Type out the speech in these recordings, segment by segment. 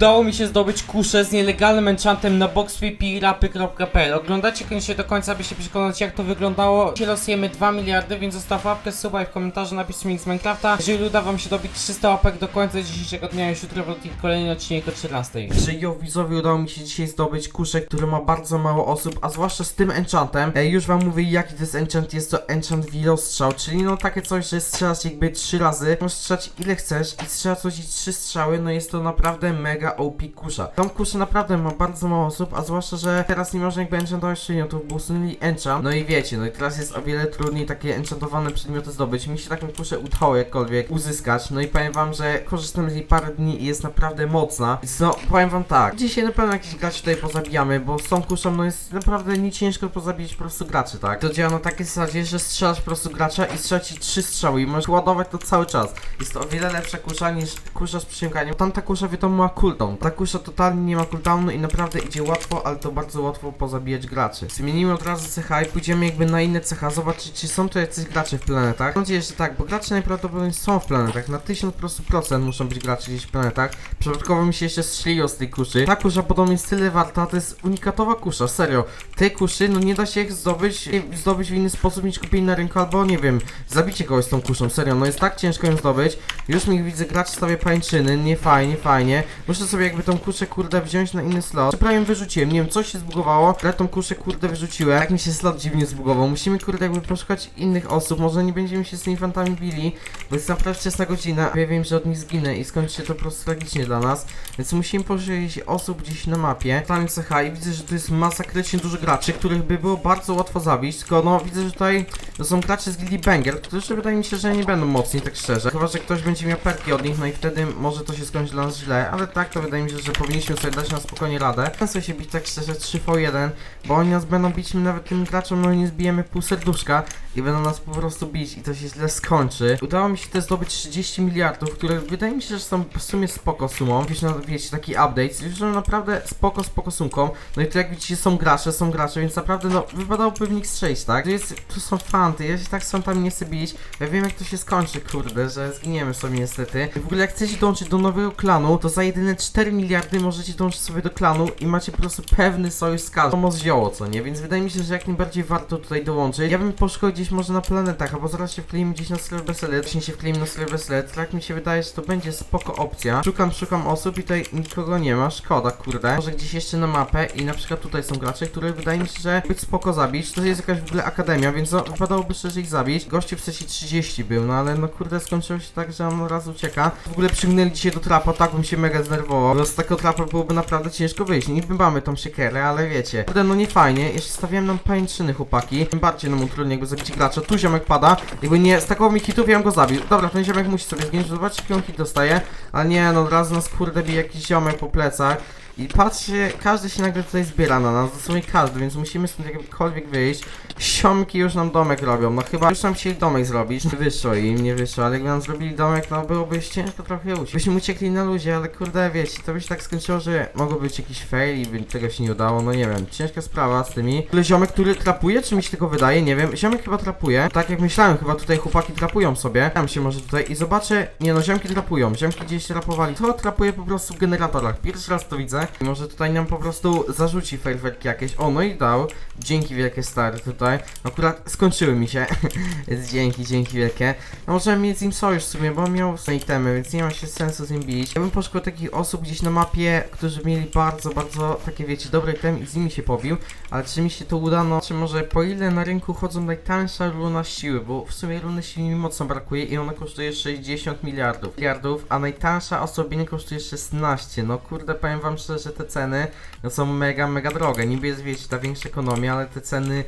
Udało mi się zdobyć kuszę z nielegalnym enchantem na boxpipirapy.pl Oglądacie koniecznie do końca, by się przekonać jak to wyglądało. Dzisiaj losujemy 2 miliardy, więc zostaw łapkę, suba i w komentarzu napisz mi z Minecrafta. Jeżeli uda wam się dobić 300 łapek do końca dzisiejszego dnia, już jutro wleci kolejny odcinek o 14. Że jo, widzowie, udało mi się dzisiaj zdobyć kuszę, który ma bardzo mało osób, a zwłaszcza z tym enchantem. E, już wam mówię jaki to jest enchant, jest to enchant wielostrzał, czyli no takie coś, że strzelasz jakby 3 razy, możesz strzelać ile chcesz i strzela coś i 3 strzały, no jest to naprawdę mega OP kusza. Tą kuszę naprawdę ma bardzo mało osób, a zwłaszcza, że teraz nie można jakby enchantować przedmiotów, bo usunęli enchant, no i wiecie, no i teraz jest o wiele trudniej takie enchantowane przedmioty zdobyć. Mi się taką kuszę udało jakkolwiek uzyskać, no i powiem wam, że korzystam z niej parę dni i jest naprawdę mocna, no powiem wam tak, dzisiaj na pewno jakiś gracz tutaj pozabijamy, bo z tą kuszą no jest naprawdę nie ciężko pozabić po prostu graczy, tak? To działa na takiej zasadzie, że strzelasz po prostu gracza i strzela ci trzy strzały i możesz ładować to cały czas. Jest to o wiele lepsza kusza niż kusza z przysięganiem. Tamta kusza wiadomo ma cooldown. Ta kusza totalnie nie ma cooldownu i naprawdę idzie łatwo, ale to bardzo łatwo pozabijać graczy. Zmienimy od razu CH i pójdziemy jakby na inne CH, zobaczyć czy są tu jacyś gracze w planetach. Mam nadzieję, że tak, bo gracze najprawdopodobniej są w planetach. Na 1000 po prostu procent muszą być gracze gdzieś w planetach. Przypadkowo mi się jeszcze strzeliło z tej kuszy. Ta kusza podobnie jest tyle warta, to jest unikatowa kusza, serio. Tej kuszy, no nie da się ich zdobyć, zdobyć w inny sposób niż kupić na rynku, albo nie wiem, zabicie kogoś z tą kuszą, serio, no jest tak ciężko ją zdobyć. Już mi widzę, gracz stawia pańczyny, nie fajnie, fajnie. Muszę sobie jakby tą kuszę, kurde, wziąć na inny slot. Prawie wyrzuciłem, nie wiem, coś się zbugowało, ale tą kuszę, kurde, wyrzuciłem. Jak mi się slot dziwnie zbugował. Musimy, kurde, jakby poszukać innych osób, może nie będziemy się z tymi fantami bili, bo jest naprawdę wczesna godzina, ja wiem, że od nich zginę i skończy się to po prostu tragicznie dla nas, więc musimy poszukać osób gdzieś na mapie. Tam CH i widzę, że tu jest masakrycznie dużo graczy, których by było bardzo łatwo zabić, tylko no widzę, że tutaj to są gracze z Gildii Banger, którzy wydaje mi się, że nie będą mocni, tak szczerze. Chyba, że ktoś będzie miał perki od nich, no i wtedy może to się skończyć dla nas źle, ale tak to wydaje mi się, że powinniśmy sobie dać na spokojnie radę. Chcę się bić tak szczerze 3v1, bo oni nas będą bić, nawet tym graczom no nie zbijemy pół serduszka i będą nas po prostu bić i to się źle skończy. Udało mi się też zdobyć 30 miliardów, które wydaje mi się, że są w sumie spoko sumą. Wiesz, no, wiecie, taki update, już naprawdę spoko, spoko sumką. No i tu jak widzicie są gracze, są gracze, więc naprawdę no wypadałoby w nich strzelić, tak? Tu, jest, tu są fanty, ja się tak z nie chcę bić. Ja wiem jak to się skończy, kurde, że zginiemy sobie niestety. W ogóle jak chcecie dołączyć do nowego klanu, to za jedyne 4 miliardy możecie dołączyć sobie do klanu i macie po prostu pewny sojusz z każdym. Pomoc zioło, co nie? Więc wydaje mi się, że jak najbardziej warto tutaj dołączyć. Ja bym poszukał gdzieś może na planetach, albo zaraz się wkleimy gdzieś na serwer Select. Jeśli się wkleimy na serwer Select, tak mi się wydaje, że to będzie spoko opcja. Szukam, szukam osób i tutaj nikogo nie ma, szkoda, kurde. Może gdzieś jeszcze na mapę i na przykład tutaj są gracze, które wydaje mi się, że być spoko zabić. To jest jakaś w ogóle akademia, więc no, wypadałoby szczerze ich zabić. Gościu w sesji 30 był, no ale no kurde skończyło się tak, że on raz ucieka. W ogóle przygnęli dzisiaj do trapa, tak bym się mega znerwował. Bo z takiego trapa byłoby naprawdę ciężko wyjść. Niby mamy tą siekierę, ale wiecie. Kurde, no nie fajnie. Jeszcze stawiałem nam pańczyny chłopaki. Tym bardziej nam utrudni jakby zabić gracza. Tu ziomek pada. Jakby nie stakował mi hitów, ja go zabił. Dobra, ten ziomek musi sobie zginąć. Zobaczcie, jaki on hit dostaje. Ale nie, no od razu nas kurde bije jakiś ziomek po plecach. I patrzcie, każdy się nagle tutaj zbiera na nas, dosłownie każdy, więc musimy stąd jakkolwiek wyjść. Siomki już nam domek robią, no chyba już nam chcieli domek zrobić. Nie wyszło im, nie wyszło, ale jakby nam zrobili domek, no byłoby ciężko trochę uciec. Byśmy uciekli na luzie, ale kurde, wiecie, to by się tak skończyło, że mogło być jakiś fail i by tego się nie udało, no nie wiem, ciężka sprawa z tymi. Ale ziomek, który trapuje, czy mi się tylko wydaje, nie wiem, ziomek chyba trapuje. Tak jak myślałem, chyba tutaj chłopaki trapują sobie. Tam się może tutaj i zobaczę, nie no, ziomki trapują, ziomki gdzieś trapowali. To trapuje po prostu w generatorach, pierwszy raz to widzę. Może tutaj nam po prostu zarzuci failwerki jakieś. O, no i dał. Dzięki wielkie stary tutaj. Akurat skończyły mi się. więc dzięki, dzięki wielkie. No możemy mieć z nim sojusz w sumie, bo on miał swoje itemy, więc nie ma się sensu z nim bić. Ja bym poszukał takich osób gdzieś na mapie, którzy mieli bardzo, bardzo takie wiecie, dobre itemy i z nimi się pobił. Ale czy mi się to uda? No, czy może po ile na rynku chodzą najtańsza runa siły? Bo w sumie runy siły mi mocno brakuje i ona kosztuje 60 miliardów. Miliardów, a najtańsza osobienie kosztuje 16. No kurde, powiem wam szczerze, że te ceny no, są mega, mega drogie. Niby jest, wiecie, ta większa ekonomia, ale te ceny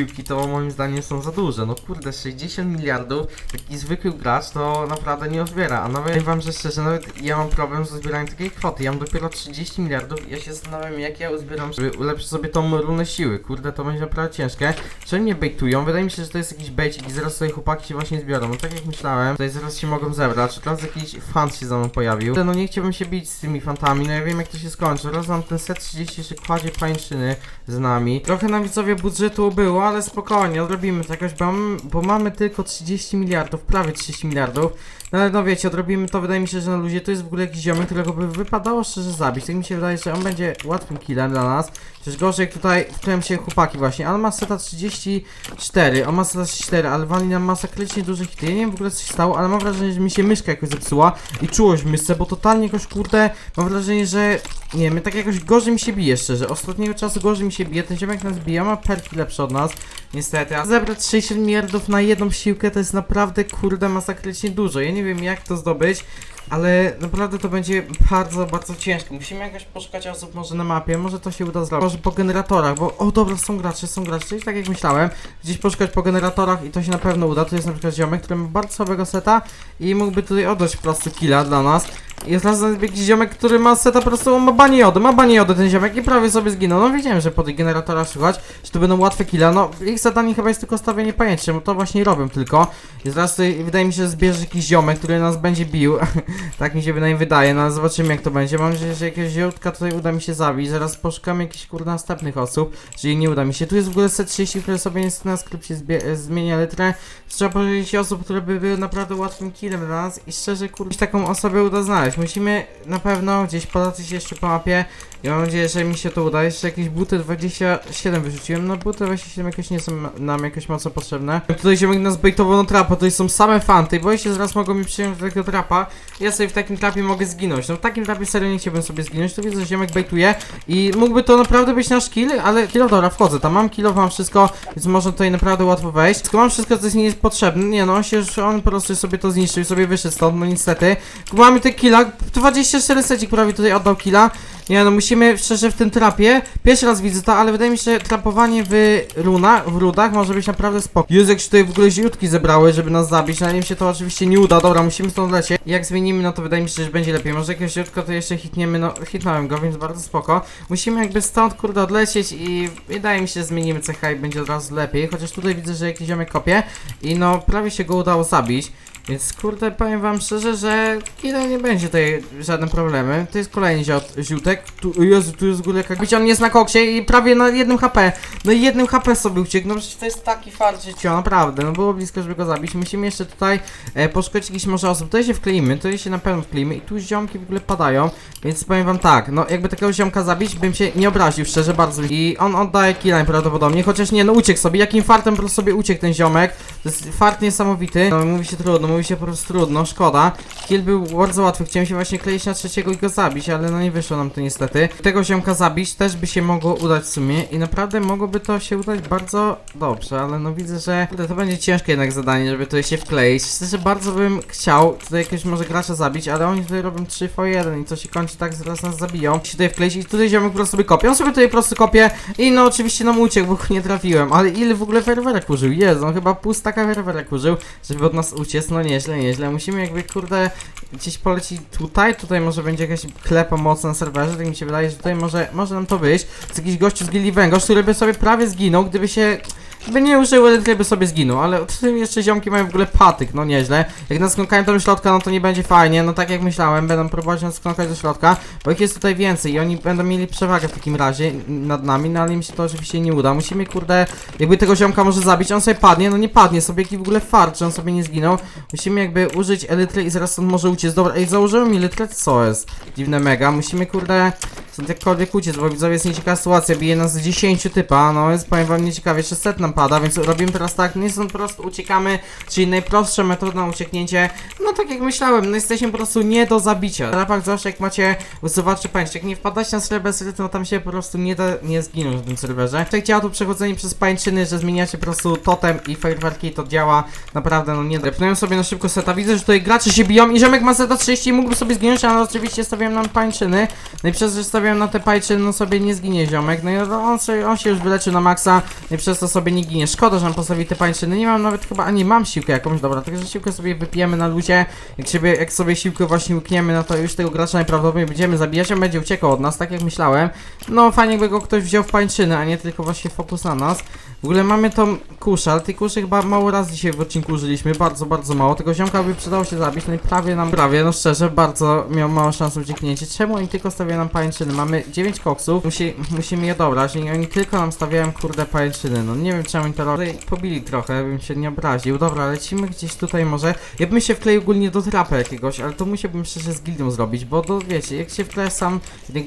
siłki to moim zdaniem są za duże. No kurde, 60 miliardów, taki zwykły gracz to naprawdę nie odbiera. A nawet wam, że szczerze, nawet ja mam problem z zbieraniem takiej kwoty. Ja mam dopiero 30 miliardów i ja się zastanawiam, jak ja uzbieram, żeby ulepszyć sobie tą runę siły. Kurde, to będzie naprawdę ciężkie. Czy mnie bejtują? Wydaje mi się, że to jest jakiś bejcik i zaraz sobie chłopaki się właśnie zbiorą. No tak jak myślałem, tutaj zaraz się mogą zebrać. Teraz jakiś fan się za mną pojawił. No nie chciałbym się bić z tymi fantami, no ja wiem jak to się skończy. Raz nam ten set 30 jeszcze kładzie pańczyny z nami. Trochę na widzowie budżetu było, ale spokojnie, odrobimy to jakoś, bo, mam, bo mamy tylko 30 miliardów, prawie 30 miliardów. No ale no wiecie, odrobimy to, wydaje mi się, że na luzie to jest w ogóle jakiś ziomek, którego by wypadało szczerze zabić. Tak mi się wydaje, że on będzie łatwym killem dla nas. Przecież gorzej jak tutaj wkleją się chłopaki właśnie, ale ma seta 34, on ma seta 34, ale wali nam masakrycznie duże hity. Ja nie wiem w ogóle co się stało, ale mam wrażenie, że mi się myszka jakoś zepsuła i czułość w myszce, bo totalnie jakoś kurde, mam wrażenie, że nie wiem, tak jakoś gorzej mi się bije szczerze. Ostatniego czasu gorzej mi się bije, ten ziomek nas bije, ma perki lepsze od nas, niestety. A zebrać 60 miliardów na jedną siłkę to jest naprawdę kurde masakrycznie dużo. Ja nie wiem jak to zdobyć. Ale naprawdę to będzie bardzo, bardzo ciężko. Musimy jakoś poszukać osób może na mapie, może to się uda zrobić. Może po generatorach, bo o dobra, są gracze, są gracze, tak jak myślałem. Gdzieś poszukać po generatorach i to się na pewno uda. Tu jest na przykład ziomek, który ma bardzo słabego seta i mógłby tutaj oddać po prostu killa dla nas. Jest nas jakiś ziomek, który ma seta po prostu, ma banie jody, ma banie jody ten ziomek i prawie sobie zginął. No wiedziałem, że po tych generatorach szukać, że to będą łatwe killa. No ich zadanie chyba jest tylko stawienie pajęczy, bo to właśnie robią tylko. I zaraz tutaj, wydaje mi się, że zbierze jakiś ziomek, który nas będzie bił. tak mi się wydaje, no ale zobaczymy jak to będzie. Mam nadzieję, że jakiegoś ziółtka tutaj uda mi się zabić. Zaraz poszukamy jakichś kurde następnych osób, jeżeli nie uda mi się. Tu jest w ogóle set 30, które sobie na sklepie zbie- zmienia litrę. Trzeba powiedzieć osób, które by były naprawdę łatwym killem dla nas i szczerze kurde taką osobę uda znaleźć. Musimy na pewno gdzieś polatać jeszcze po mapie. Ja mam nadzieję, że mi się to uda. Jeszcze jakieś buty 27 wyrzuciłem. No buty 27 jakoś nie są nam jakoś mocno potrzebne. Tutaj ziomek nas bejtował trapa, tutaj są same fanty i boję się, zaraz mogą mi przyjąć do tego trapa. Ja sobie w takim trapie mogę zginąć. No w takim trapie serio nie chciałbym sobie zginąć. Tu widzę, że ziomek bejtuje i mógłby to naprawdę być nasz kill, ale kilo dobra, wchodzę. Tam mam kilo, mam wszystko, więc można tutaj naprawdę łatwo wejść. Tylko mam wszystko, co jest nie jest potrzebne. Nie no, on się on po prostu sobie to zniszczył i sobie wyszedł stąd, no niestety. Mamy te killa, 24 secik prawie tutaj oddał killa. Nie no, musimy szczerze w tym trapie. Pierwszy raz widzę to, ale wydaje mi się, że trapowanie w runach, w rudach może być naprawdę spoko. Jak się tutaj w ogóle ziutki zebrały, żeby nas zabić, no ale im się to oczywiście nie uda. Dobra, musimy stąd lecieć. Jak zmienimy, no to wydaje mi się, że będzie lepiej. Może jakiegoś ziutka to jeszcze hitniemy, no hitnąłem go, więc bardzo spoko. Musimy jakby stąd, kurde, odlecieć i wydaje mi się, że zmienimy cecha i będzie od razu lepiej. Chociaż tutaj widzę, że jakiś ziomek kopie i no prawie się go udało zabić. Więc kurde, powiem wam szczerze, że ile nie będzie tutaj żadne problemy. To jest kolejny ziot, ziutek. Tu, Jezu, tu jest jaka... Widzicie, on jest na koksie i prawie na jednym HP. No i jednym HP sobie uciekł. No przecież to jest taki fart życia, naprawdę. No było blisko, żeby go zabić. Musimy jeszcze tutaj e, poszukać jakichś może osób. Tutaj się wkleimy, tutaj się na pewno wkleimy i tu ziomki w ogóle padają. Więc powiem wam tak, no jakby takiego ziomka zabić, bym się nie obraził, szczerze bardzo. I on oddaje killa prawdopodobnie, chociaż nie, no uciekł sobie. Jakim fartem po prostu sobie uciekł ten ziomek. To jest fart niesamowity. No mówi się trudno, mówi się po prostu trudno, szkoda. Kill był bardzo łatwy, chciałem się właśnie kleić na trzeciego i go zabić, ale no nie wyszło nam to niestety. Tego ziomka zabić też by się mogło udać w sumie i naprawdę mogłoby to się udać bardzo dobrze, ale no widzę, że to będzie ciężkie jednak zadanie, żeby tutaj się wkleić. Szczerze bardzo bym chciał tutaj jakiegoś może gracza zabić, ale oni tutaj robią 3 v 1 i to się kończy tak, zaraz nas zabiją. Się tutaj wkleić i tutaj ziomek po prostu sobie kopie. On sobie tutaj po prostu kopie i no oczywiście nam uciekł, bo nie trafiłem, ale ile w ogóle werwerek użył? Jezu, on chyba pół staka werwerek użył, żeby od nas uciec, no nieźle, nieźle. Musimy jakby kurde gdzieś polecić tutaj, tutaj może będzie jakaś klepa mocna na serwerze, tak mi się wydaje, że tutaj może, może nam to wyjść. Z jakiś gościu z Gilli Węgorz, który by sobie prawie zginął, gdyby się by nie użył elektry, by sobie zginął, ale tym jeszcze ziomki mają w ogóle patyk, no nieźle. Jak nas skąkają do środka, no to nie będzie fajnie, no tak jak myślałem, będą próbować nas skąkać do środka, bo ich jest tutaj więcej i oni będą mieli przewagę w takim razie nad nami, no ale im się to oczywiście nie uda. Musimy, kurde, jakby tego ziomka może zabić, on sobie padnie, no nie padnie, sobie jaki w ogóle fart, że on sobie nie zginął. Musimy jakby użyć elitry i zaraz on może uciec. Dobra, ej, założyłem mi co jest? Dziwne mega, musimy, kurde, stąd jakkolwiek uciec, bo widzowie jest nieciekawa sytuacja, bije nas z 10 typa, no jest, powiem wam, nieciekawie, jeszcze set nam pada, więc robimy teraz tak, nie stąd po prostu uciekamy, czyli najprostsza metoda na ucieknięcie, no tak jak myślałem, no jesteśmy po prostu nie do zabicia. W rapach zawsze jak macie wysuwaczy pańszczy, jak nie wpadać na serwer no tam się po prostu nie da, nie zginąć w tym serwerze. Tak działa to przechodzenie przez pańczyny, że zmieniacie po prostu totem i fajerwerki, to działa naprawdę, no nie da. Pnąłem sobie na szybko seta, widzę, że tutaj gracze się biją i ziomek ma seta 30 i mógłby sobie zginąć, ale oczywiście stawiałem nam pańczyny, no i przez to, że stawiałem na te pańczyny, no sobie nie zginie ziomek, no i on, sobie, on się już wyleczy na maksa, no i przez to sobie nie ginie. Szkoda, że nam postawi te pańczyny, nie mam nawet chyba, a nie, mam siłkę jakąś, dobra, także siłkę sobie wypijemy na luzie, jak sobie, jak sobie siłkę właśnie łykniemy, no to już tego gracza najprawdopodobniej będziemy zabijać, on będzie uciekał od nas, tak jak myślałem. No fajnie jakby go ktoś wziął w pańczyny, a nie tylko właśnie fokus na nas. W ogóle mamy tą kuszę, ale tej kuszy chyba mało razy dzisiaj w odcinku użyliśmy, bardzo, bardzo mało. Tego ziomka by przydało się zabić, no i prawie nam, prawie, no szczerze, bardzo miał małą szansę ucieknięcia. Czemu oni tylko stawiają nam pańczyny? Mamy 9 koksów, Musi, musimy je dobrać. I oni tylko nam stawiają kurde pajęczyny, no nie wiem czemu oni to robią, pobili trochę, bym się nie obraził, dobra, lecimy gdzieś tutaj może, ja bym się wkleił ogólnie do trapa jakiegoś, ale to musiałbym szczerze z gildią zrobić, bo to wiecie, jak się wkleję sam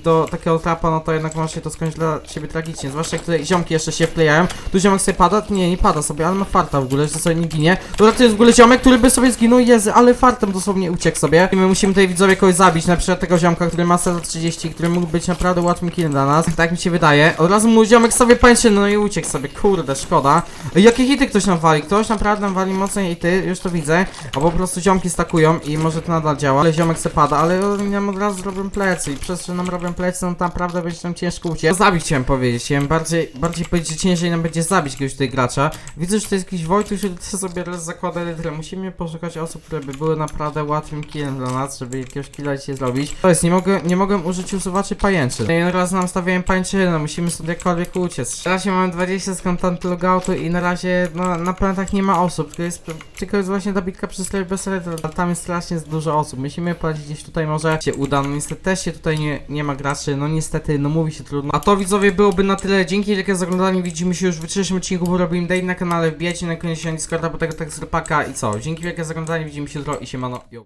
do takiego trapa, no to jednak może się to skończyć dla ciebie tragicznie, zwłaszcza jak tutaj ziomki jeszcze się wklejają, tu ziomek sobie pada, nie, nie pada sobie, ale ma farta w ogóle, że sobie nie ginie, dobra, to jest w ogóle ziomek, który by sobie zginął, jezy, ale fartem dosłownie uciekł sobie. I my musimy tutaj widzowie kogoś zabić, na przykład tego ziomka, który ma 30, który mógł być naprawdę łatwym killem dla nas, tak mi się wydaje, od razu mu ziomek sobie pańczyny, no i uciekł sobie, kurde, szkoda. Jakie hity ktoś nam wali? Ktoś naprawdę nam wali mocniej i ty, już to widzę, a po prostu ziomki stakują i może to nadal działa, ale ziomek se pada, ale oni nam od razu robią plecy i przez że nam robią plecy, no to naprawdę będzie nam ciężko uciec. Zabić chciałem powiedzieć, chciałem bardziej, bardziej powiedzieć, że ciężej nam będzie zabić jakiegoś tutaj gracza. Widzę, że to jest jakiś Wojtuś, który sobie zakłada litrę. Musimy poszukać osób, które by były naprawdę łatwym killem dla nas, żeby jakiegoś killa dzisiaj zrobić. To jest, nie mogę, nie mogłem użyć usuwaczy pajęczy. No i raz nam stawiałem pańczyny, no musimy stąd jakkolwiek uciec. Na razie mamy 20 z content logoutu i na razie no, na planetach nie ma osób, to jest tylko jest właśnie ta bitka przez Slave bez a tam jest strasznie dużo osób. Musimy polecić gdzieś tutaj, może się uda. No niestety też się tutaj nie, nie ma graczy, no niestety, no mówi się trudno. A to widzowie byłoby na tyle. Dzięki wielkie za oglądanie, widzimy się już w jutrzejszym odcinku, bo robimy day na kanale, wbijajcie na koniec Discorda, bo tego tak z repaka i co. Dzięki wielkie za oglądanie, widzimy się jutro i siemano. Yo.